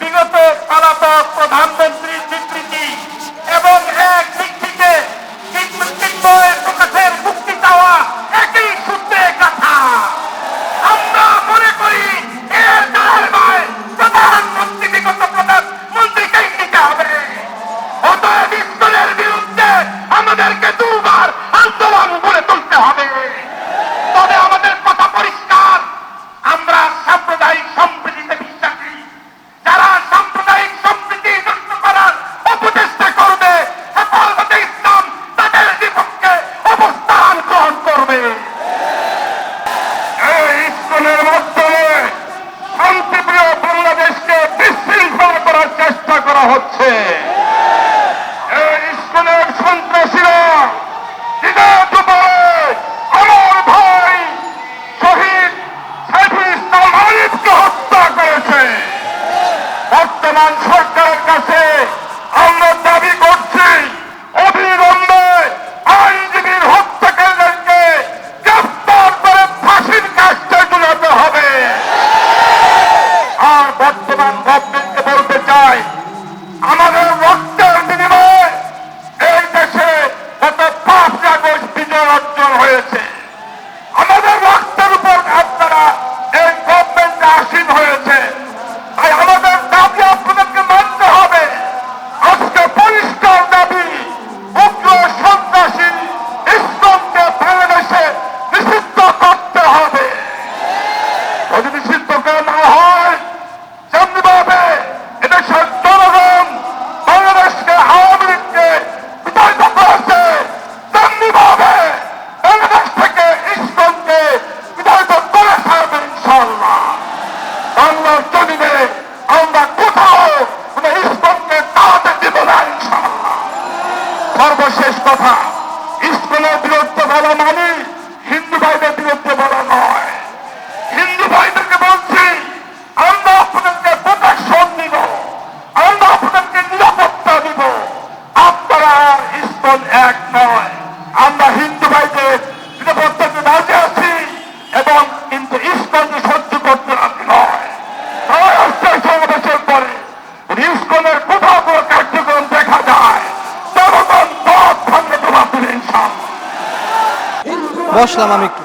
বিগত পলাতক প্রধানমন্ত্রীর স্বীকৃতি এবং এক বর্তমান গভর্নমেন্টকে বলতে চাই, আমাদের রক্তের বিনিময়ে এই দেশে কত পাঁচ কাগজ বিজয় অর্জন হয়েছে। দফা ইসলামের বিরুদ্ধে ভালো মানে বসলাম আমি একটু।